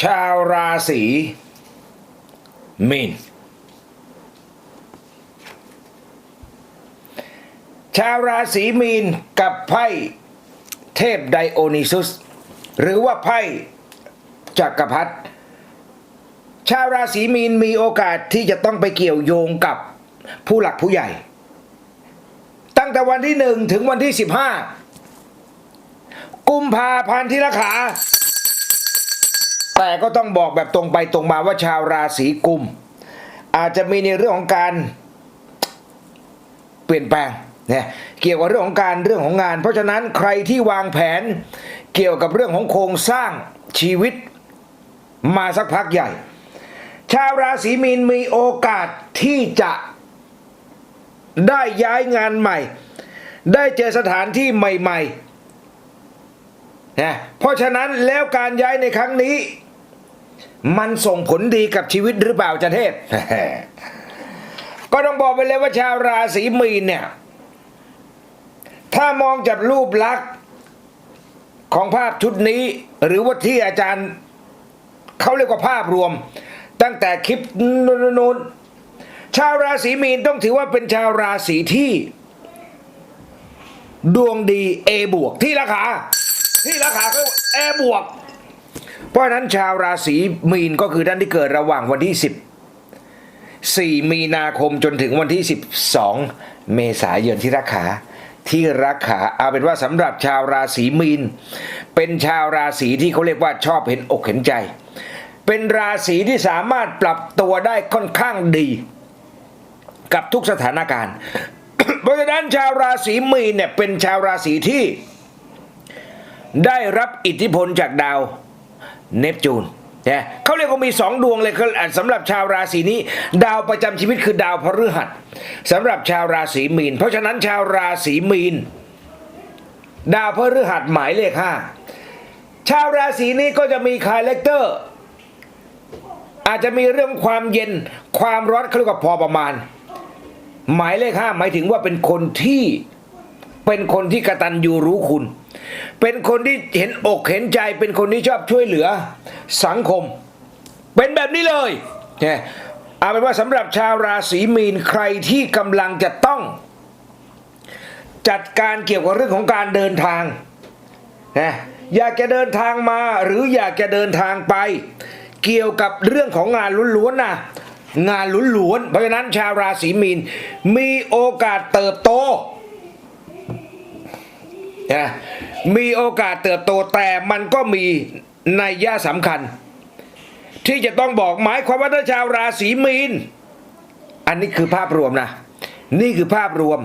ชาวราศีมีน ชาวราศีมีนกับไพ่เทพไดโอนิซุส หรือว่าไพ่จักรพรรดิชาวราศีมีนมีโอกาสที่จะต้องไปเกี่ยวโยงกับผู้หลักผู้ใหญ่ ตั้งแต่วันที่หนึ่งถึงวันที่สิบห้ากุมภาพันธ์ที่ละขา แต่ก็ต้องบอกแบบตรงไปตรงมาว่าชาวราศีกุม อาจจะมีในเรื่องของการเปลี่ยนแปลงเนี่ยเกี่ยวกับเรื่องของการเรื่องของงาน เพราะฉะนั้นใครที่วางแผนเกี่ยวกับเรื่องของโครงสร้างชีวิตมาสักพักใหญ่ ชาวราศีมีนมีโอกาสที่จะได้ย้ายงานใหม่ ได้เจอสถานที่ใหม่ๆนะเพราะฉะนั้นแล้วการย้ายในครั้งนี้ มันส่งผลดีกับชีวิตหรือเปล่าจันเทพ ก็ต้องบอกไปเลยว่าชาวราศีมีนเนี่ย ถ้ามองจากรูปลักษณ์ของภาพชุดนี้ หรือว่าที่อาจารย์เขาเรียกว่าภาพรวม ตั้งแต่คลิปนู้นชาวราศีมีนต้องถือว่าเป็นชาวราศีที่ ดวงดี A บวกที่ราคาที่ราคาเขา A บวก เพราะนั้นชาวราศีมีนก็คือท่านที่เกิดระหว่างวันที่10 4มีนาคมจนถึงวันที่ 12 เมษายนที่รักขาที่รักขาเอาเป็นว่าสำหรับชาวราศีมีน เป็นชาวราศีที่เขาเรียกว่าชอบเห็นอกเห็นใจ เป็นราศีที่สามารถปรับตัวได้ค่อนข้างดี กับทุกสถานการณ์ เพราะฉะนั้นชาวราศีมีนเนี่ยเป็นชาวราศีที่ ได้รับอิทธิพลจากดาว เนปจูนนะเขาเรียกว่ามีสองดวงเลยคือสำหรับชาวราศีนี้ ดาวประจำชีวิตคือดาวพฤหัสสำหรับชาวราศีมีน เพราะฉะนั้นชาวราศีมีน ดาวพฤหัสหมายเลขห้าชาวราศีนี้ก็จะมีคาแรคเตอร์ อาจจะมีเรื่องความเย็นความร้อนเขาเรียกว่าพอประมาณ หมายเลขห้าหมายถึงว่าเป็นคนที่เป็นคนที่กระตันยูรู้คุณ เป็นคนที่เห็นอกเห็นใจ เป็นคนที่ชอบช่วยเหลือสังคม เป็นแบบนี้เลยเนี่ยเอาเป็นว่าสำหรับชาวราศีมีนใครที่กำลังจะต้อง จัดการเกี่ยวกับเรื่องของการเดินทางนะอยากจะเดินทางมาหรืออยากจะเดินทางไป เกี่ยวกับเรื่องของงานล้วนๆนะงานล้วนๆเพราะฉะนั้นชาวราศีมีนมีโอกาสเติบโต นะมีโอกาสเติบโตแต่มันก็มีนัยยะสำคัญ ที่จะต้องบอกหมายความว่าถ้าชาวราศีมีน อันนี้คือภาพรวมนะ นี่คือภาพรวม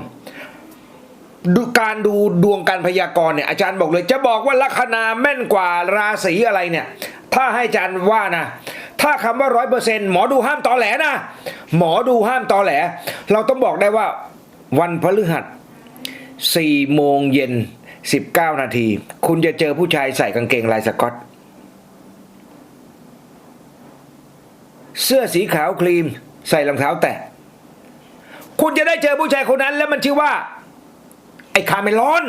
ดูการดูดวงการพยากรณ์เนี่ยอาจารย์บอกเลย จะบอกว่าลัคนาแม่นกว่าราศีอะไรเนี่ย ถ้าให้อาจารย์ว่านะ ถ้าคำว่าร้อยเปอร์เซ็นต์หมอดูห้ามตอแหลนะหมอดูห้ามตอแหล เราต้องบอกได้ว่าวันพฤหัสสี่โมงเย็น สิบเก้านาที คุณจะเจอผู้ชายใส่กางเกงลายสกอต เสื้อสีขาวครีม ใส่รองเท้าแตะ คุณจะได้เจอผู้ชายคนนั้น แล้วมันชื่อว่า ไอ้คาเมลอน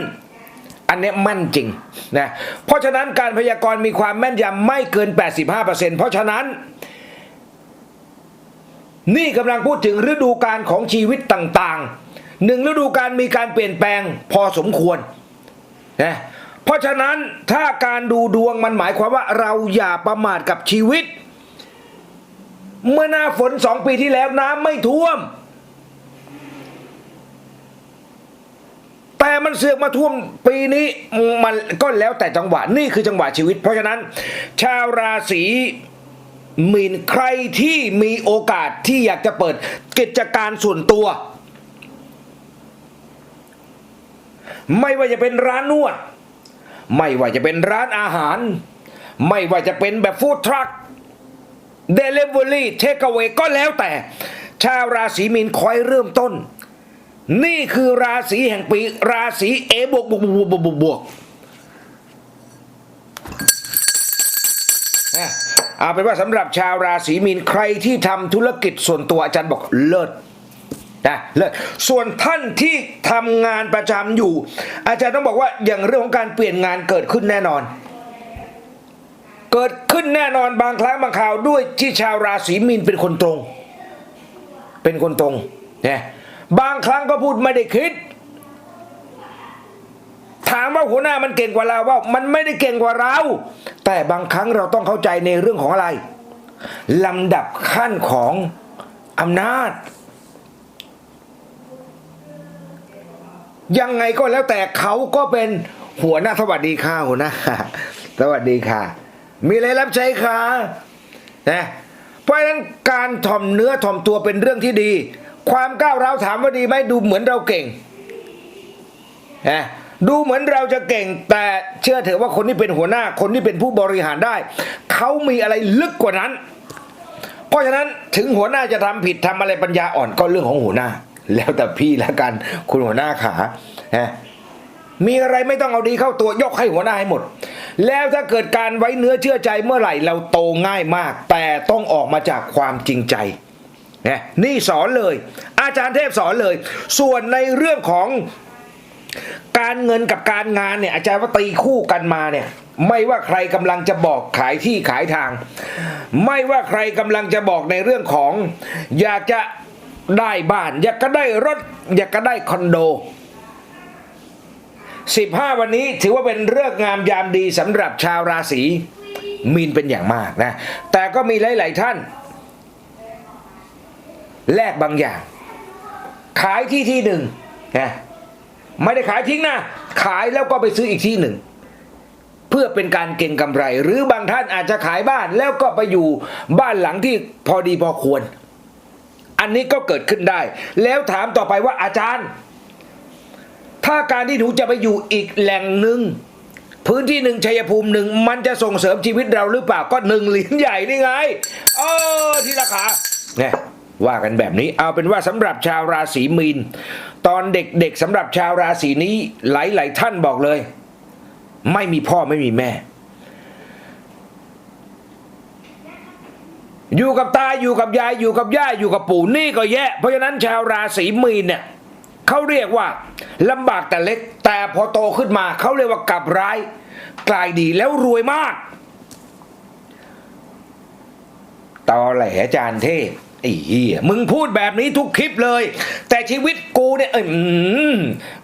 อันนี้มั่นจริงนะ เพราะฉะนั้นการพยากรณ์มีความแม่นยำไม่เกิน 85%เพราะฉะนั้น นี่กำลังพูดถึงฤดูการของชีวิตต่างๆหนึ่งฤดูการมีการเปลี่ยนแปลงพอสมควร นะเพราะฉะนั้นถ้าการดูดวงมันหมายความว่าเราอย่าประมาทกับชีวิต เมื่อหน้าฝนสองปีที่แล้วน้ำไม่ท่วม แต่มันเสือกมาท่วมปีนี้มันก็แล้วแต่จังหวะนี่คือจังหวะชีวิต เพราะฉะนั้น ชาวราศีมีนใครที่มีโอกาสที่อยากจะเปิดกิจการส่วนตัว ไม่ว่าจะเป็นร้านนวด ไม่ว่าจะเป็นร้านอาหาร ไม่ว่าจะเป็นแบบฟู้ดทรัคเดลิเวอรี่เทคเอาไว้ก็แล้วแต่ ชาวราศีมีนคอยเริ่มต้น นี่คือราศีแห่งปี ราศีเอบวกบวกบวกบวกบวกบวกเอาเป็นว่าสำหรับชาวราศีมีนใครที่ทำธุรกิจส่วนตัวอาจารย์บอกเลิศ นะเลิศส่วนท่านที่ทำงานประจำอยู่ อาจารย์ต้องบอกว่าอย่างเรื่องของการเปลี่ยนงานเกิดขึ้นแน่นอน เกิดขึ้นแน่นอนบางครั้งบางคราวด้วยที่ชาวราศีมีนเป็นคนตรง เป็นคนตรงเนี่ยบางครั้งก็พูดไม่ได้คิด ถามว่าหัวหน้ามันเก่งกว่าเราว่า มันไม่ได้เก่งกว่าเรา แต่บางครั้งเราต้องเข้าใจในเรื่องของอะไรลำดับขั้นของอำนาจ ยังไงก็แล้วแต่เขาก็เป็นหัวหน้าสวัสดีค่ะหัวหน้าสวัสดีค่ะ มีอะไรรับใช้คะนะเพราะฉะนั้นการถ่อมเนื้อถ่อมตัวเป็นเรื่องที่ดี ความก้าวร้าวถามว่าดีไหมดูเหมือนเราเก่งนะดูเหมือนเราจะเก่ง แต่เชื่อเถอะว่าคนที่เป็นหัวหน้าคนที่เป็นผู้บริหารได้ เขามีอะไรลึกกว่านั้น เพราะฉะนั้นถึงหัวหน้าจะทำผิดทำอะไรปัญญาอ่อนก็เรื่องของหัวหน้า แล้วแต่พี่แล้วกันคุณหัวหน้าขานะมีอะไรไม่ต้องเอาดีเข้าตัวยกให้หัวหน้าให้หมด แล้วถ้าเกิดการไว้เนื้อเชื่อใจเมื่อไหร่เราโตง่ายมาก แต่ต้องออกมาจากความจริงใจนะนี่สอนเลย อาจารย์เทพสอนเลย ส่วนในเรื่องของการเงินกับการงานเนี่ยอาจารย์ว่าตีคู่กันมาเนี่ยไม่ว่าใครกำลังจะบอกขายที่ขายทาง ไม่ว่าใครกำลังจะบอกในเรื่องของ อยากจะ ได้บ้าน อยากก็ได้รถ อยากก็ได้คอนโด 15 วันนี้ถือว่าเป็นเรื่องงามยามดีสำหรับชาวราศีมีนเป็นอย่างมากนะ แต่ก็มีหลาย ๆ ท่าน แลกบางอย่าง ขายที่ที่หนึ่งนะไม่ได้ขายทิ้งนะ ขายแล้วก็ไปซื้ออีกที่หนึ่งเพื่อเป็นการเก็งกำไร หรือบางท่านอาจจะขายบ้านแล้วก็ไปอยู่บ้านหลังที่พอดีพอควร อันนี้ก็เกิดขึ้นได้ แล้วถามต่อไปว่าอาจารย์ ถ้าการที่หนูจะไปอยู่อีกแหล่งหนึ่งพื้นที่หนึ่งชัยภูมิหนึ่งมันจะส่งเสริมชีวิตเราหรือเปล่าก็หนึ่งเหรียญใหญ่นี่ไงเออที่ราคาเนี่ยว่ากันแบบนี้เอาเป็นว่าสำหรับชาวราศีมีน ตอนเด็กๆสำหรับชาวราศีนี้หลายๆท่านบอกเลย ไม่มีพ่อไม่มีแม่ อยู่กับตาอยู่กับยายอยู่กับย่าอยู่กับปู่นี่ก็แย่เพราะฉะนั้นชาวราศีมีนเนี่ยเขาเรียกว่าลำบากแต่เล็ก แต่พอโตขึ้นมาเขาเรียกว่ากลับร้ายกลายดีแล้วรวยมากตอแหลาจารย์เทพไอ้เหี้ยมึงพูดแบบนี้ทุกคลิปเลย แต่ชีวิตกูเนี่ยเออ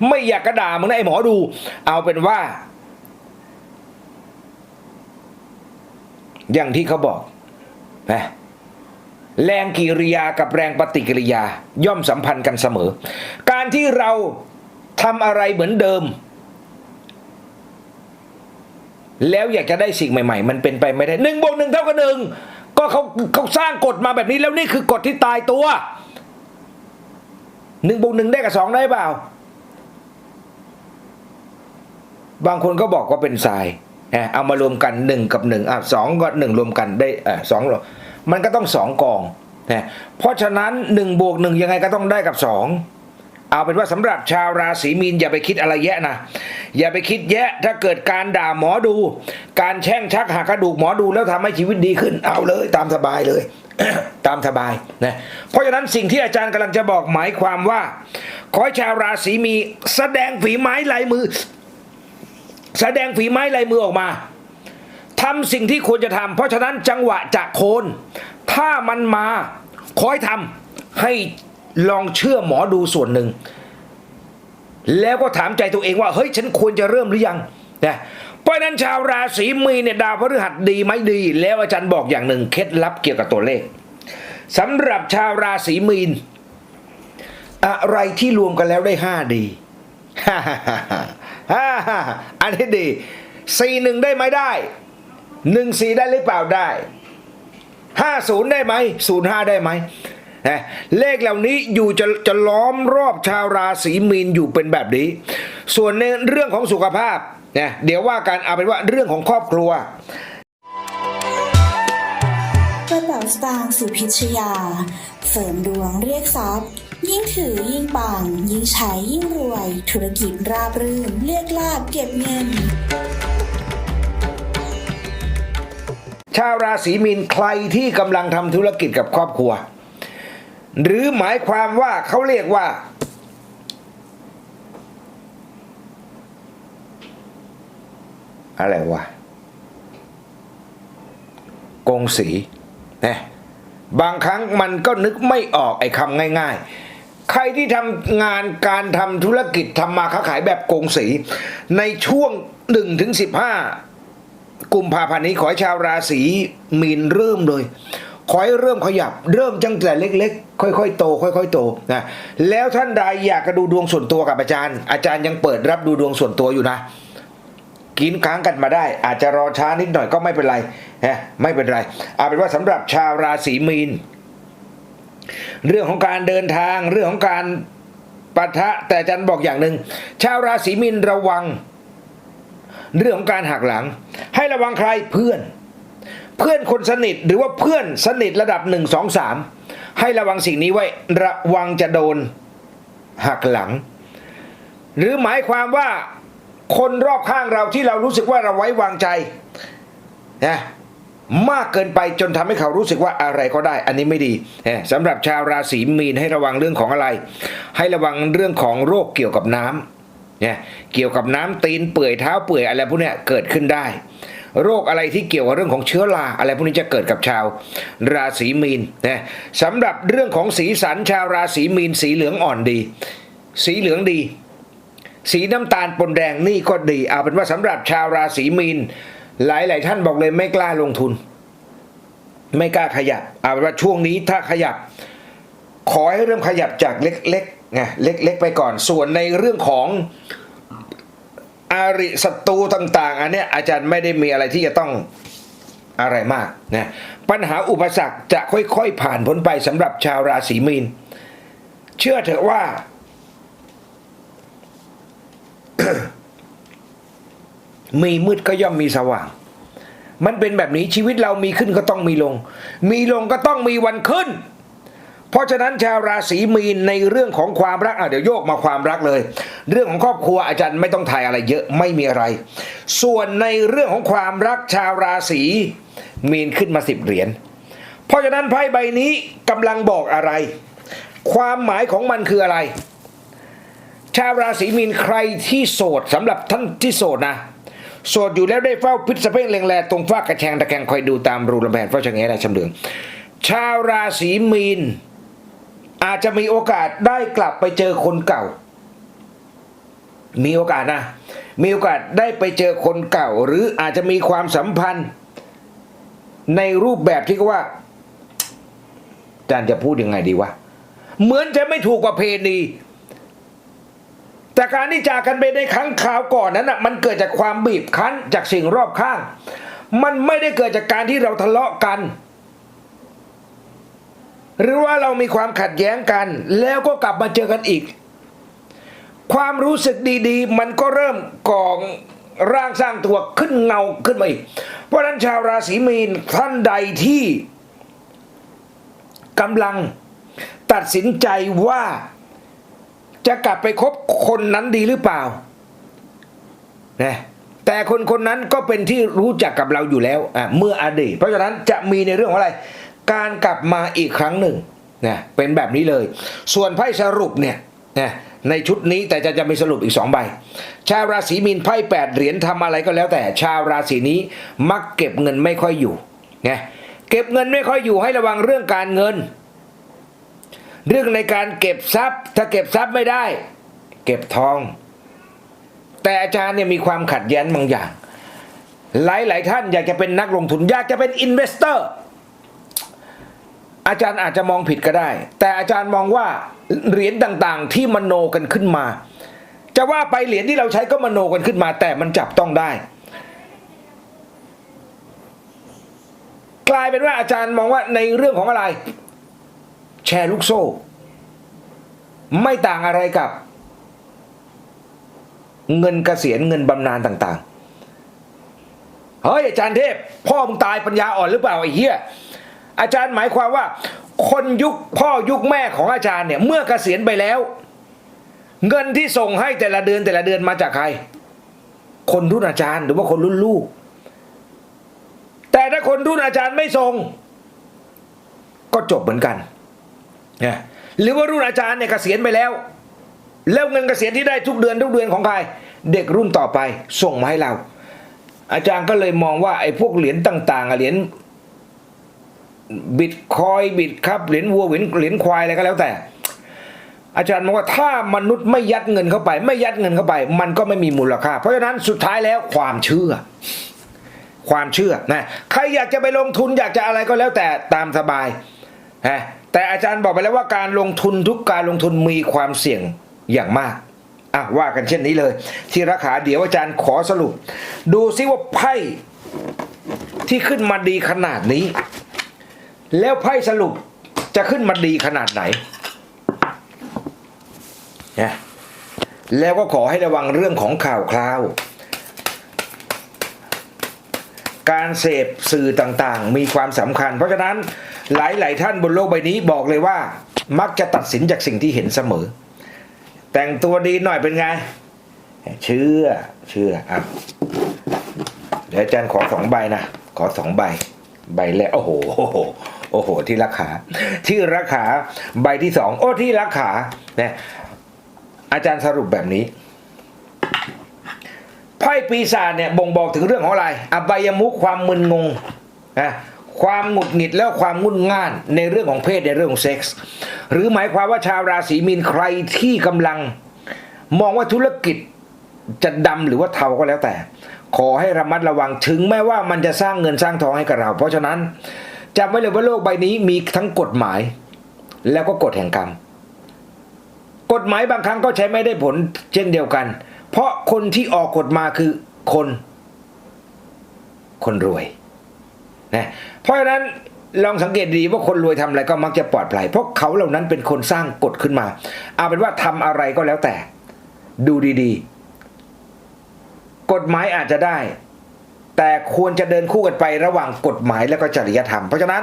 ไม่อยากกระด่ามึงนะไอ้หมอดู เอาเป็นว่า อย่างที่เขาบอกนะ แรงกิริยากับแรงปฏิกิริยาย่อมสัมพันธ์กันเสมอ การที่เราทำอะไรเหมือนเดิม แล้วอยากจะได้สิ่งใหม่ ๆ มันเป็นไปไม่ได้หนึ่งบวกหนึ่งเท่ากับหนึ่งก็เขาเขาสร้างกฎมาแบบนี้แล้วนี่คือกฎที่ตายตัวหนึ่งบวกหนึ่งได้กับสองได้เปล่า บางคนก็บอกว่าเป็นทรายเอามารวมกันหนึ่งกับหนึ่งอะสองก็หนึ่งรวมกันได้เออสอง มันก็ต้องสองกองนะเพราะฉะนั้นหนึ่งบวกหนึ่งยังไงก็ต้องได้กับสองเอาเป็นว่าสำหรับชาวราศีมีนอย่าไปคิดอะไรแยะนะ อย่าไปคิดแยะถ้าเกิดการด่าหมอดู การแช่งชักหักกระดูกหมอดูแล้วทำให้ชีวิตดีขึ้นเอาเลยตามสบายเลยตามสบายนะเพราะฉะนั้นสิ่งที่อาจารย์กำลังจะบอกหมายความว่า ขอให้ชาวราศีมีแสดงฝีไม้ลายมือ แสดงฝีไม้ลายมือออกมา ทำสิ่งที่ควรจะทำเพราะฉะนั้นจังหวะจะโคน ถ้ามันมาคอยทำให้ลองเชื่อหมอดูส่วนหนึ่ง แล้วก็ถามใจตัวเองว่า เฮ้ย ฉันควรจะเริ่มหรือยังนะเพราะนั้นชาวราศีมีนเนี่ยดาวพฤหัสดีไหมดี แล้วอาจารย์บอกอย่างหนึ่งเคล็ดลับเกี่ยวกับตัวเลขสำหรับชาวราศีมีน อะไรที่รวมกันแล้วได้ห้าดีฮ่าฮ่าฮ่าฮ่าอันนี้ดีสี่หนึ่งได้ไหมได้ หนึ่งสี่ได้หรือเปล่าได้ห้าศูนย์ได้ไหมศูนย์ห้าได้ไหมนะเลขเหล่านี้อยู่จะจะล้อมรอบชาวราศีมีนอยู่เป็นแบบนี้ ส่วนในเรื่องของสุขภาพนะเดี๋ยวว่ากันเอาเป็นว่าเรื่องของครอบครัวกระเป๋าสตางค์สุพิชยา เสริมดวงเรียกทรัพย์ ยิ่งถือยิ่งปัง ยิ่งใช้ยิ่งรวย ธุรกิจราบรื่นเรียกลาบเก็บเงิน ชาวราศีมีนใครที่กำลังทำธุรกิจกับครอบครัว หรือหมายความว่าเขาเรียกว่า อะไรวะกงสีนะบางครั้งมันก็นึกไม่ออกไอ้คำง่าย ๆ ใครที่ทำงานการทำธุรกิจทำมาค้าขายแบบกงสี ในช่วง1ถึง กุมภาพันธ์นี้ขอให้ชาวราศีมีนเริ่มเลยขอให้เริ่มขยับ เริ่มตั้งแต่เล็ก ๆ ค่อยๆ โต ค่อยๆ โตนะแล้วท่านใดอยากจะดูดวงส่วนตัวกับอาจารย์ อาจารย์ยังเปิดรับดูดวงส่วนตัวอยู่นะ กินค้างกันมาได้ อาจจะรอช้านิดหน่อยก็ไม่เป็นไรนะไม่เป็นไรเอาเป็นว่าสำหรับชาวราศีมีน เรื่องของการเดินทางเรื่องของการปะทะแต่อาจารย์บอกอย่างหนึ่งชาวราศีมีนระวัง เรื่องของการหักหลัง ให้ระวังใครเพื่อน เพื่อนคนสนิทหรือว่าเพื่อนสนิทระดับหนึ่งสองสามให้ระวังสิ่งนี้ไว้ระวังจะโดนหักหลัง หรือหมายความว่าคนรอบข้างเราที่เรารู้สึกว่าเราไว้วางใจนะมากเกินไปจนทำให้เขารู้สึกว่าอะไรก็ได้ อันนี้ไม่ดีนะสำหรับชาวราศีมีนให้ระวังเรื่องของอะไร ให้ระวังเรื่องของโรคเกี่ยวกับน้ำ เนี่ยเกี่ยวกับน้ำตีนเปื่อยเท้าเปื่อยอะไรพวกเนี้ยเกิดขึ้นได้ โรคอะไรที่เกี่ยวกับเรื่องของเชื้อราอะไรพวกนี้จะเกิดกับชาวราศีมีนนะสำหรับเรื่องของสีสันชาวราศีมีนสีเหลืองอ่อนดี สีเหลืองดี สีน้ำตาลปนแดงนี่ก็ดีเอาเป็นว่าสำหรับชาวราศีมีน หลายหลายๆท่านบอกเลยไม่กล้าลงทุน ไม่กล้าขยับเอาเป็นว่าช่วงนี้ถ้าขยับ ขอให้เริ่มขยับจากเล็ก ไงเล็กๆไปก่อน ส่วนในเรื่องของอาริศัตรูต่าง ๆ อันเนี้ยอาจารย์ไม่ได้มีอะไรที่จะต้องอะไรมากนะปัญหาอุปสรรคจะค่อยๆ ผ่านพ้นไปสำหรับชาวราศีมีน เชื่อเถอะว่า มีมืดก็ย่อมมีสว่าง มันเป็นแบบนี้ชีวิตเรามีขึ้นก็ต้องมีลง มีลงก็ต้องมีวันขึ้น เพราะฉะนั้นชาวราศีมีนในเรื่องของความรักอะเดี๋ยวโยกมาความรักเลย เรื่องของครอบครัวอาจารย์ไม่ต้องถ่ายอะไรเยอะไม่มีอะไร ส่วนในเรื่องของความรักชาวราศีมีนขึ้นมาสิบเหรียญเพราะฉะนั้นไพ่ใบนี้กำลังบอกอะไร ความหมายของมันคืออะไร ชาวราศีมีนใครที่โสดสำหรับท่านที่โสดนะโสดอยู่แล้วได้เฝ้าพิษสเพ่งแรงแลตรงฟ้ากระแชงตะแคงคอยดูตามรูระแบนเฝ้าชะแงได้ชำเลืองชาวราศีมีน อาจจะมีโอกาสได้กลับไปเจอคนเก่า มีโอกาสนะ มีโอกาสได้ไปเจอคนเก่า หรืออาจจะมีความสัมพันธ์ ในรูปแบบที่ว่าอาจารย์จะพูดยังไงดีวะ เหมือนจะไม่ถูกกว่าเพณีแต่การที่จากกันไปในครั้งคราวก่อนนั้นน่ะมันเกิดจากความบีบคั้นจากสิ่งรอบข้าง มันไม่ได้เกิดจากการที่เราทะเลาะกัน หรือว่าเรามีความขัดแย้งกัน แล้วก็กลับมาเจอกันอีก ความรู้สึกดีๆ มันก็เริ่มก่อร่างสร้างตัวขึ้นเงาขึ้นมาอีก เพราะฉะนั้นชาวราศีมีนท่านใดที่กำลังตัดสินใจว่าจะกลับไปคบคนนั้นดีหรือเปล่านะแต่คนคนนั้นก็เป็นที่รู้จักกับเราอยู่แล้วเมื่ออดีต เพราะฉะนั้นจะมีในเรื่องของอะไร การกลับมาอีกครั้งหนึ่งนะเป็นแบบนี้เลย ส่วนไพ่สรุปเนี่ยนะในชุดนี้แต่จะจะมีสรุปอีกสองใบ ชาวราศีมีนไพ่แปดเหรียญทำอะไรก็แล้วแต่ ชาวราศีนี้มักเก็บเงินไม่ค่อยอยู่นะเก็บเงินไม่ค่อยอยู่ให้ระวังเรื่องการเงิน เรื่องในการเก็บทรัพย์ ถ้าเก็บทรัพย์ไม่ได้ เก็บทอง แต่อาจารย์เนี่ยมีความขัดแย้งบางอย่าง หลายๆท่านอยากจะเป็นนักลงทุนอยากจะเป็นอินเวสเตอร์ อาจารย์อาจจะมองผิดก็ได้ แต่อาจารย์มองว่าเหรียญต่างๆ ที่มโนกันขึ้นมา จะว่าไปเหรียญที่เราใช้ก็มโนกันขึ้นมา แต่มันจับต้องได้ กลายเป็นว่าอาจารย์มองว่าในเรื่องของอะไร แชร์ลูกโซ่ ไม่ต่างอะไรกับ เงินเกษียณเงินบำนาญต่าง ๆ เฮ้ยอาจารย์เทพ พ่อมึงตายปัญญาอ่อนหรือเปล่าไอ้เหี้ย อาจารย์หมายความว่า คนยุคพ่อยุคแม่ของอาจารย์เนี่ยเมื่อเกษียณไปแล้ว เงินที่ส่งให้แต่ละเดือนแต่ละเดือนมาจากใคร คนรุ่นอาจารย์หรือว่าคนรุ่นลูก แต่ถ้าคนรุ่นอาจารย์ไม่ส่ง ก็จบเหมือนกันนะหรือว่ารุ่นอาจารย์เนี่ยเกษียณไปแล้ว แล้วเงินเกษียณที่ได้ทุกเดือนทุกเดือนของใคร เด็กรุ่นต่อไปส่งมาให้เรา อาจารย์ก็เลยมองว่าไอ้พวกเหรียญต่างๆเหรียญ บิตคอยบิตครับเหรียญวัวเหรียญเหรียญควายอะไรก็แล้วแต่ อาจารย์บอกว่าถ้ามนุษย์ไม่ยัดเงินเข้าไป ไม่ยัดเงินเข้าไป มันก็ไม่มีมูลค่า เพราะฉะนั้นสุดท้ายแล้วความเชื่อ ความเชื่อนะใครอยากจะไปลงทุนอยากจะอะไรก็แล้วแต่ตามสบายนะแต่อาจารย์บอกไปแล้วว่าการลงทุนทุกการลงทุนมีความเสี่ยงอย่างมากอะว่ากันเช่นนี้เลย ที่ราคาเดี๋ยวอาจารย์ขอสรุป ดูซิว่าไพ่ที่ขึ้นมาดีขนาดนี้ แล้วไพ่สรุปจะขึ้นมาดีขนาดไหนนะแล้วก็ขอให้ระวังเรื่องของข่าวคราว การเสพสื่อต่างๆ มีความสำคัญ เพราะฉะนั้นหลายๆท่านบนโลกใบนี้บอกเลยว่า มักจะตัดสินจากสิ่งที่เห็นเสมอ แต่งตัวดีหน่อยเป็นไง เชื่อเชื่ออะเดี๋ยวอาจารย์ขอสองใบนะ ขอสองใบ ใบแรกโอ้โห โอ้โห ที่ราคาที่ราคาใบที่สองโอ้ที่ราคาเนี่ยอาจารย์สรุปแบบนี้ไพ่ปีศาจเนี่ยบ่งบอกถึงเรื่องของอะไร อบายมุขความมึนงงนะความหงุดหงิดแล้วความงุ่นง่านในเรื่องของเพศในเรื่องของเซ็กส์หรือหมายความว่าชาวราศีมีนใครที่กำลัง มองว่าธุรกิจจะดำหรือว่าเทาก็แล้วแต่ ขอให้ระมัดระวังถึงแม้ว่ามันจะสร้างเงินสร้างทองให้กับเรา เพราะฉะนั้น จำไว้เลยว่าโลกใบนี้มีทั้งกฎหมาย แล้วก็กฎแห่งกรรม กฎหมายบางครั้งก็ใช้ไม่ได้ผลเช่นเดียวกัน เพราะคนที่ออกกฎมาคือคน คนรวยนะเพราะฉะนั้นลองสังเกตดีว่าคนรวยทำอะไรก็มักจะปลอดภัยเพราะเขาเหล่านั้นเป็นคนสร้างกฎขึ้นมา เอาเป็นว่าทำอะไรก็แล้วแต่ ดูดีๆ กฎหมายอาจจะได้ แต่ควรจะเดินคู่กันไประหว่างกฎหมายและก็จริยธรรม เพราะฉะนั้น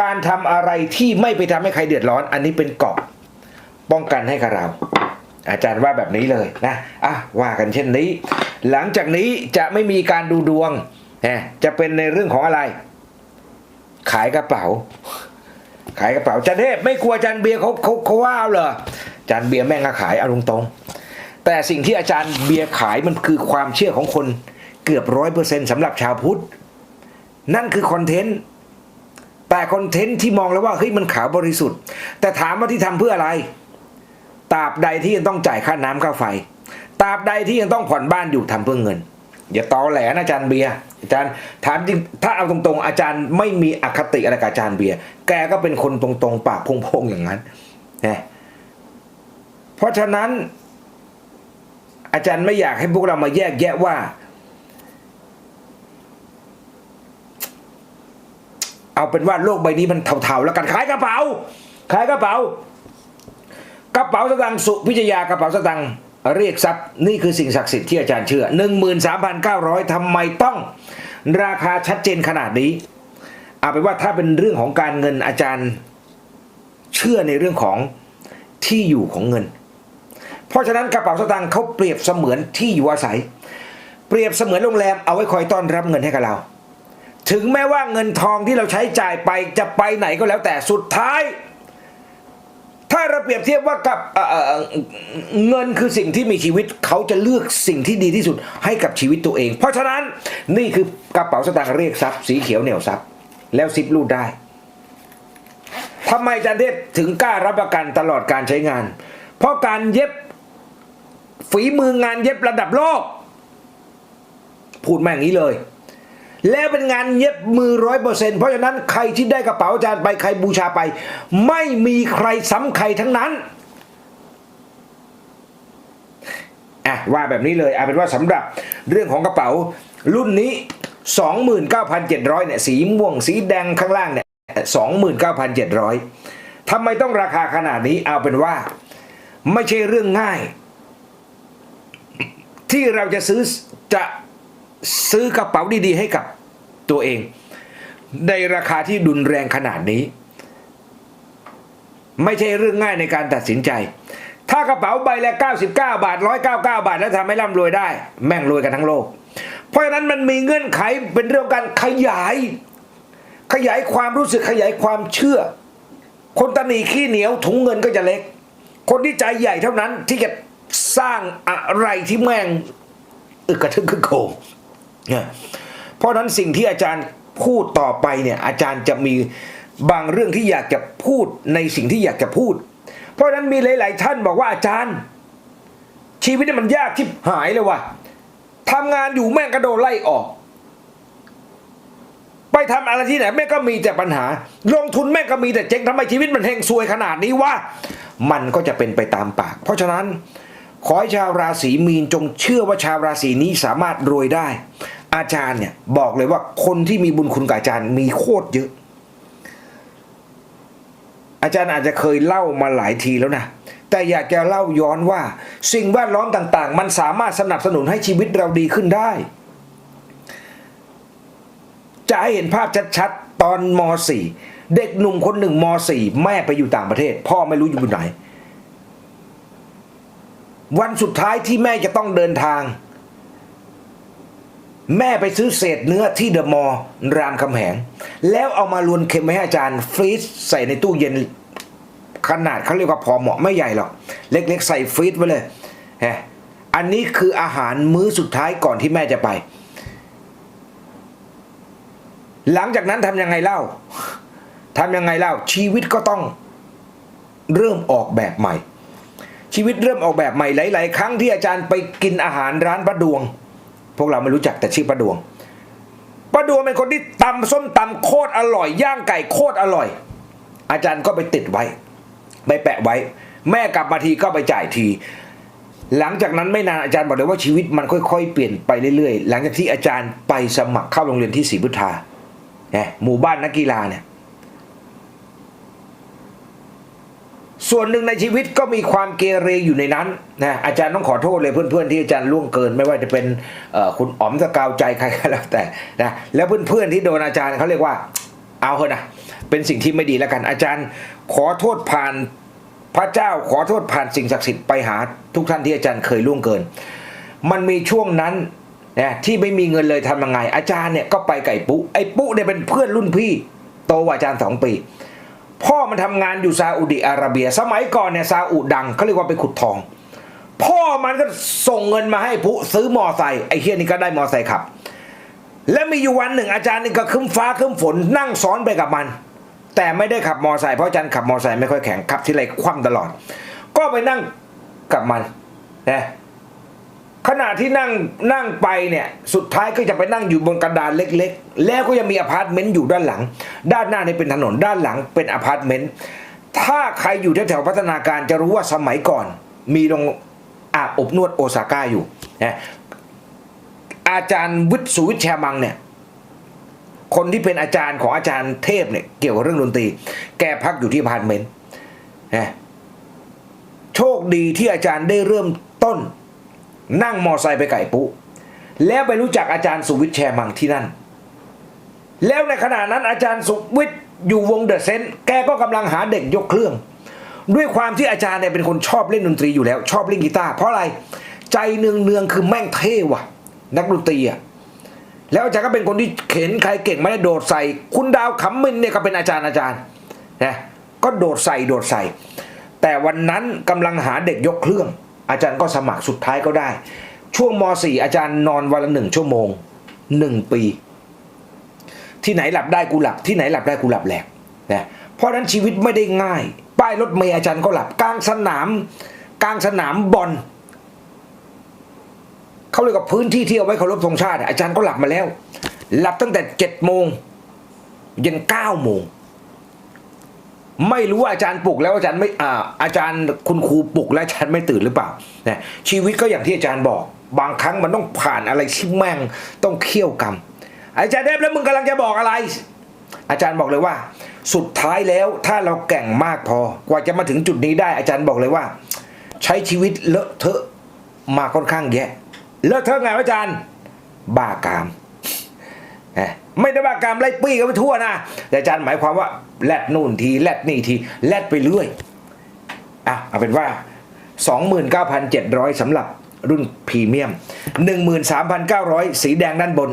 การทำอะไรที่ไม่ไปทำให้ใครเดือดร้อน อันนี้เป็นเกราะป้องกันให้กับเรา อาจารย์ว่าแบบนี้เลยนะอะว่ากันเช่นนี้ หลังจากนี้จะไม่มีการดูดวงนะจะเป็นในเรื่องของอะไร ขายกระเป๋า ขายกระเป๋าจันเทพไม่กลัวจันเบียร์เขาเขาเขาว่าเหรอจารย์เบียร์แม่งก็ขายเอาตรงๆแต่สิ่งที่อาจารย์เบียร์ขายมันคือความเชื่อของคน เกือบร้อยเปอร์เซ็นต์สำหรับชาวพุทธ นั่นคือคอนเทนต์แต่คอนเทนต์ที่มองแล้วว่าเฮ้ยมันขาวบริสุทธิ์ แต่ถามว่าที่ทำเพื่ออะไรตราบใดที่ยังต้องจ่ายค่าน้ำค่าไฟตราบใดที่ยังต้องผ่อนบ้านอยู่ทำเพื่อเงิน อย่าตอแหลนะอาจารย์เบียร์อาจารย์ถามจริงถ้าเอาตรงๆ อาจารย์ไม่มีอคติอะไรกับอาจารย์เบียร์แกก็เป็นคนตรงๆ ปากพงๆอย่างนั้นนะเพราะฉะนั้นอาจารย์ไม่อยากให้พวกเรามาแยกแยะว่า เอาเป็นว่าโลกใบนี้มันเทาๆแล้วกันขายกระเป๋าขายกระเป๋ากระเป๋าสตางค์สุพิจยากระเป๋าสตางค์เรียกทรัพย์นี่คือสิ่งศักดิ์สิทธิ์ที่อาจารย์เชื่อ 13,900ทำไมต้องราคาชัดเจนขนาดนี้เอาเป็นว่าถ้าเป็นเรื่องของการเงินอาจารย์เชื่อในเรื่องของที่อยู่ของเงิน เพราะฉะนั้นกระเป๋าสตางค์เขาเปรียบเสมือนที่อยู่อาศัย เปรียบเสมือนโรงแรมเอาไว้คอยต้อนรับเงินให้กับเรา ถึงแม้ว่าเงินทองที่เราใช้จ่ายไปจะไปไหนก็แล้วแต่สุดท้าย ถ้าเราเปรียบเทียบว่ากับเเเงินคือสิ่งที่มีชีวิตเขาจะเลือกสิ่งที่ดีที่สุดให้กับชีวิตตัวเอง เพราะฉะนั้นนี่คือกระเป๋าสตางค์เรียกทรัพย์สีเขียวเหนียวทรัพย์ แล้วซิปรูดได้ทำไมจารย์เทพถึงกล้ารับประกันตลอดการใช้งาน เพราะการเย็บฝีมืองานเย็บระดับโลก พูดมาอย่างนี้เลย แล้วเป็นงานเย็บมือร้อยเปอร์เซ็นต์เพราะฉะนั้นใครที่ได้กระเป๋าอาจารย์ไปใครบูชาไป ไม่มีใครซ้ำใครทั้งนั้นอะว่าแบบนี้เลยเอาเป็นว่าสำหรับเรื่องของกระเป๋ารุ่นนี้ 29,700เนี่ยสีม่วงสีแดงข้างล่างเนี่ย29,700ทำไมต้องราคาขนาดนี้เอาเป็นว่า ไม่ใช่เรื่องง่าย ที่เราจะซื้อจะ ซื้อกระเป๋าดี ๆ ให้กับตัวเอง ในราคาที่ดุนแรงขนาดนี้ ไม่ใช่เรื่องง่ายในการตัดสินใจ ถ้ากระเป๋าใบละ 99 บาท 199 บาท แล้วทำให้ร่ำรวยได้ แม่งรวยกันทั้งโลก เพราะฉะนั้นมันมีเงื่อนไขเป็นเรื่องการขยาย ขยายความรู้สึกขยายความเชื่อ คนตนีขี้เหนียวถุงเงินก็จะเล็ก คนที่ใจใหญ่เท่านั้นที่จะสร้างอะไรที่แม่งอึกกระทึกคึกโครม เนี่ยเพราะนั้นสิ่งที่อาจารย์พูดต่อไปเนี่ยอาจารย์จะมีบางเรื่องที่อยากจะพูดในสิ่งที่อยากจะพูด เพราะนั้นมีหลาย ๆ ท่านบอกว่าอาจารย์ ชีวิตมันยากที่หายเลยว่ะทำงานอยู่แม่งก็โดนไล่ออก ไปทำอะไรที่ไหนแม่ก็มีแต่ปัญหา ลงทุนแม่ก็มีแต่เจ๊งทำไมชีวิตมันเฮงซวยขนาดนี้วะมันก็จะเป็นไปตามปาก เพราะฉะนั้น ขอให้ชาวราศีมีนจงเชื่อว่าชาวราศีนี้สามารถรวยได้ อาจารย์เนี่ยบอกเลยว่าคนที่มีบุญคุณกับอาจารย์มีโคตรเยอะ อาจารย์อาจจะเคยเล่ามาหลายทีแล้วนะแต่อยากจะเล่าย้อนว่า สิ่งแวดล้อมต่างๆ มันสามารถสนับสนุนให้ชีวิตเราดีขึ้นได้ จะให้เห็นภาพชัดๆตอนม .4 เด็กหนุ่มคนหนึ่งม .4 แม่ไปอยู่ต่างประเทศ พ่อไม่รู้อยู่ไหน วันสุดท้ายที่แม่จะต้องเดินทาง แม่ไปซื้อเศษเนื้อที่เดอะมอลล์รามคำแหง แล้วเอามาลวนเค็มไว้ให้อาจารย์ฟรีซใส่ในตู้เย็นขนาดเขาเรียกว่าพอเหมาะไม่ใหญ่หรอก เล็กๆ ใส่ฟรีซไว้เลยฮะอันนี้คืออาหารมื้อสุดท้ายก่อนที่แม่จะไป หลังจากนั้นทำยังไงเล่าทำยังไงเล่าชีวิตก็ต้องเริ่มออกแบบใหม่ ชีวิตเริ่มออกแบบใหม่หลาย ๆ ครั้งที่อาจารย์ไปกินอาหารร้านป้าดวง พวกเราไม่รู้จักแต่ชื่อป้าดวงป้าดวงเป็นคนที่ตำส้มตำโคตรอร่อย ย่างไก่โคตรอร่อย อาจารย์ก็ไปติดไว้ไปแปะไว้ แม่กลับมาทีก็ไปจ่ายที หลังจากนั้นไม่นานอาจารย์บอกเลยว่าชีวิตมันค่อยๆ เปลี่ยนไปเรื่อยๆ หลังจากที่อาจารย์ไปสมัครเข้าโรงเรียนที่ศรีพุทธาเนี่ยหมู่บ้านนักกีฬาเนี่ย ส่วนหนึ่งในชีวิตก็มีความเกเรอยู่ในนั้นนะอาจารย์ต้องขอโทษเลยเพื่อนๆที่อาจารย์ล่วงเกิน ไม่ว่าจะเป็นคุณอ๋อมสกาวใจใครก็แล้วแต่นะแล้วเพื่อนๆที่โดนอาจารย์เขาเรียกว่าเอาเถอะนะเป็นสิ่งที่ไม่ดีแล้วกัน อาจารย์ขอโทษผ่านพระเจ้าขอโทษผ่านสิ่งศักดิ์สิทธิ์ไปหาทุกท่านที่อาจารย์เคยล่วงเกิน มันมีช่วงนั้นนะที่ไม่มีเงินเลยทำยังไง อาจารย์เนี่ยก็ไปไก่ปุ๊ไอ้ปุ๊เนี่ยเป็นเพื่อนรุ่นพี่ โตกว่าอาจารย์สองปี พ่อมันทำงานอยู่ซาอุดิอาระเบีย สมัยก่อนเนี่ยซาอุดังเขาเรียกว่าไปขุดทอง พ่อมันก็ส่งเงินมาให้ปุ๊ซื้อมอไซค์ไอ้เฮียนี่ก็ได้มอไซค์ขับ แล้วมีอยู่วันหนึ่งอาจารย์นี่ก็ขึ้นฟ้าขึ้นฝนนั่งซ้อนไปกับมัน แต่ไม่ได้ขับมอไซค์เพราะอาจารย์ขับมอไซค์ไม่ค่อยแข็งขับที่ไรคว่ำตลอด ก็ไปนั่งกับมันนะ ขณะที่นั่งนั่งไปเนี่ยสุดท้ายก็จะไปนั่งอยู่บนกระดานเล็กๆ แล้วก็ยังมีอพาร์ตเมนต์อยู่ด้านหลัง ด้านหน้านี่เป็นถนนด้านหลังเป็นอพาร์ตเมนต์ถ้าใครอยู่แถวๆพัฒนาการจะรู้ว่าสมัยก่อน มีโรงอาบอบนวดโอซาก้าอยู่นะอาจารย์วิทย์สุวิทย์แชมังเนี่ยคนที่เป็นอาจารย์ของอาจารย์เทพเนี่ยเกี่ยวกับเรื่องดนตรี แกพักอยู่ที่อพาร์ตเมนต์นะโชคดีที่อาจารย์ได้เริ่มต้น นั่งมอไซค์ไปไก่ปุ๊แล้วไปรู้จักอาจารย์สุวิทย์แชร์มังที่นั่น แล้วในขณะนั้นอาจารย์สุวิทย์อยู่วงเดอะเซนต์แกก็กำลังหาเด็กยกเครื่อง ด้วยความที่อาจารย์เนี่ยเป็นคนชอบเล่นดนตรีอยู่แล้ว ชอบเล่นกีตาร์เพราะอะไรใจเนืองเนืองๆคือแม่งเท่ว่ะ นักดนตรีอะแล้วอาจารย์ก็เป็นคนที่เข็นใครเก่งไม่ได้โดดใส่ คุณดาวขำมินเนี่ยก็เป็นอาจารย์อาจารย์นะก็โดดใส่โดดใส่ แต่วันนั้นกำลังหาเด็กยกเครื่อง อาจารย์ก็สมัครสุดท้ายก็ได้ ช่วงม .4 อาจารย์นอนวันละหนึ่งชั่วโมงหนึ่งปี ที่ไหนหลับได้กูหลับ ที่ไหนหลับได้กูหลับแหลกนะเพราะฉะนั้นชีวิตไม่ได้ง่าย ป้ายรถเมย์อาจารย์ก็หลับกลางสนามกลางสนามบอลเขาเรียกว่าพื้นที่ที่เอาไว้เคารพธงชาติอะอาจารย์ก็หลับมาแล้ว หลับตั้งแต่เจ็ดโมงยันเก้าโมง ไม่รู้ว่าอาจารย์ปลุกแล้วอาจารย์ไม่อ่าอาจารย์คุณครูปลุกแล้วอาจารย์ไม่ตื่นหรือเปล่านะชีวิตก็อย่างที่อาจารย์บอก บางครั้งมันต้องผ่านอะไรที่แม่งต้องเคี่ยวกรรมอาจารย์เดฟแล้วมึงกำลังจะบอกอะไร อาจารย์บอกเลยว่า สุดท้ายแล้วถ้าเราแก่งมากพอ กว่าจะมาถึงจุดนี้ได้ อาจารย์บอกเลยว่า ใช้ชีวิตเลอะเทอะมาค่อนข้างแย่เลอะเทอะไงวะอาจารย์ บ้ากามเอ้ย ไม่ได้บ้ากามไล่ปี้กันไปทั่วนะแต่อาจารย์หมายความว่าแลดนู่นทีแลดนี่ทีแลดไปเรื่อยอะเอาเป็นว่า 29,700สำหรับรุ่นพรีเมียม 13,900 สีแดงด้านบน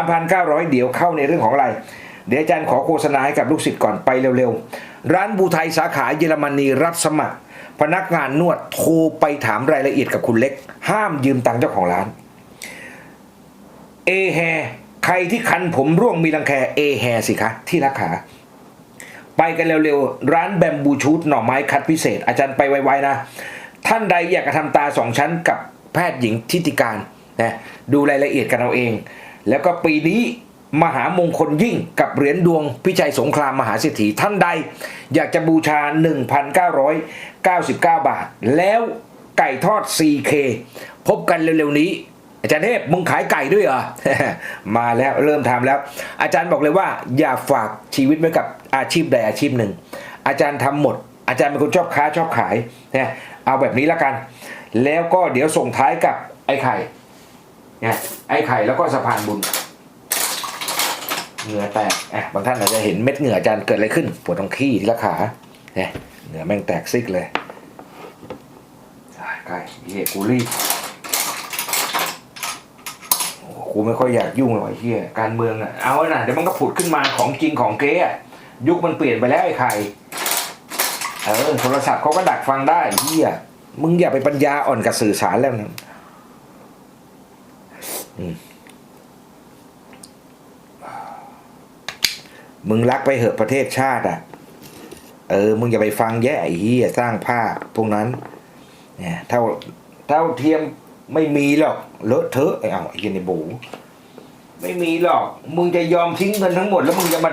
13,900 เดี๋ยวเข้าในเรื่องของอะไร เดี๋ยวอาจารย์ขอโฆษณาให้กับลูกศิษย์ก่อนไปเร็วๆ ร้านบูไทยสาขาเยอรมนีรับสมัคร พนักงานนวดโทรไปถามรายละเอียดกับคุณเล็ก ห้ามยืมตังค์เจ้าของร้าน เอแฮ ใครที่คันผมร่วงมีรังแคเอแฮสิคะ ที่รักขาไปกันเร็วๆ ร้านแบมบูชูดหน่อไม้คัดพิเศษ อาจารย์ไปไวๆนะ ท่านใดอยากจะทำตาสองชั้นกับแพทย์หญิงทิติการนะดูรายละเอียดกันเอาเอง แล้วก็ปีนี้มหามงคลยิ่งกับเหรียญดวงพิชัยสงครามมหาเศรษฐีท่านใด อยากจะบูชา 1,999 บาท แล้วไก่ทอด 4K พบกันเร็วๆนี้ อาจารย์เทพมึงขายไก่ด้วยเหรอ มาแล้วเริ่มทำแล้ว อาจารย์บอกเลยว่า อย่าฝากชีวิตไว้กับอาชีพใดอาชีพหนึ่ง อาจารย์ทำหมด อาจารย์เป็นคนชอบค้าชอบขายนะเอาแบบนี้ละกัน แล้วก็เดี๋ยวส่งท้ายกับไอ้ไข่นี่ยไอ้ไข่แล้วก็สะพานบุญเหงื่อแตกอะบางท่านอาจจะเห็นเม็ดเหงื่ออาจารย์เกิดอะไรขึ้นปวดตรงขี้ที่ละขาเนี่ยเหงื่อแม่งแตกซิกเลยอ่ไก่เฮียกูรีบโอ้โห กูไม่ค่อยอยากยุ่งหรอกไอ้เฮียการเมืองอะเอาน่ะเดี๋ยวมันก็ผุดขึ้นมาของจริงของเก๊อะยุคมันเปลี่ยนไปแล้วไอ้ไข่เออโทรศัพท์เขาก็ดักฟังได้เฮียมึงอย่าไปปัญญาอ่อนกับสื่อสารแล้วนะมมึงรักไปเหอะประเทศชาติอะ เออ มึงอย่าไปฟังแย่ไอ้เหี้ยสร้างภาพพวกนั้น เนี่ย เท่าเท่าเทียม ไม่มีหรอกเลอะเทอะไอ้เอาไอ้เหี้ยในบูไม่มีหรอก มึงจะยอมทิ้งเงินทั้งหมด แล้วมึงจะมา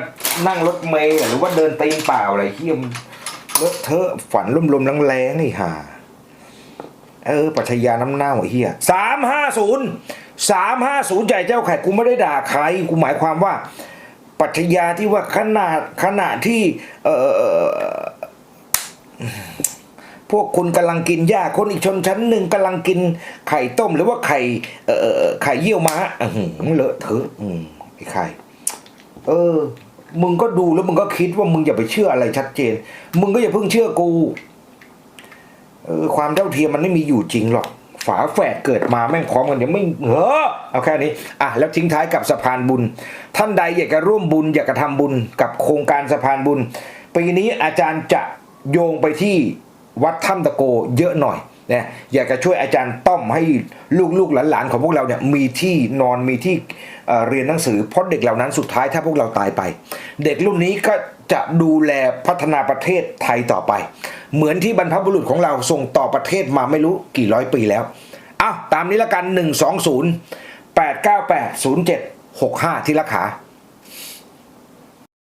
นั่งรถเมล์หรือว่าเดินตีนเปล่าอะไรเหี้ยมเลอะเทอะฝันลมๆแรงๆนี่ห่าเออปัชญาน้ำเน่าไอ้เหี้ยสามห้าศูนย์สามห้าศูนย์ใจเจ้าไข่กูไม่ได้ด่าใครกูหมายความว่า ปัชญาที่ว่าขนาดขณะที่ เออ พวกคุณกำลังกินหญ้าคนอีกชนชั้นหนึ่งกำลังกินไข่ต้ม หรือว่าไข่เออไข่เยี่ยวม้าอื้อหือเลอะเทอะอืมไอ้ไข่เออ มึงก็ดูแล้วมึงก็คิดว่ามึงอย่าไปเชื่ออะไรชัดเจน มึงก็อย่าเพิ่งเชื่อกูเออความเท่าเทียมมันไม่มีอยู่จริงหรอก ฝาแฝดเกิดมาแม่งพร้อมกันเดี๋ยวไม่เออเอาแค่นี้อะแล้วทิ้งท้ายกับสะพานบุญ ท่านใดอยากจะร่วมบุญอยากจะทำบุญกับโครงการสะพานบุญปีนี้อาจารย์จะโยงไปที่ วัดถ้ำตะโกเยอะหน่อยนะอยากจะช่วยอาจารย์ต้อมให้ลูกๆหลานๆของพวกเราเนี่ยมีที่นอนมีที่เเรียนหนังสือเพราะเด็กเหล่านั้นสุดท้ายถ้าพวกเราตายไป เด็กรุ่นนี้ก็จะดูแลพัฒนาประเทศไทยต่อไป เหมือนที่บรรพบุรุษของเราส่งต่อประเทศมาไม่รู้กี่ร้อยปีแล้วอ้าวตามนี้ละกัน 120 898 0765 ที่ราคา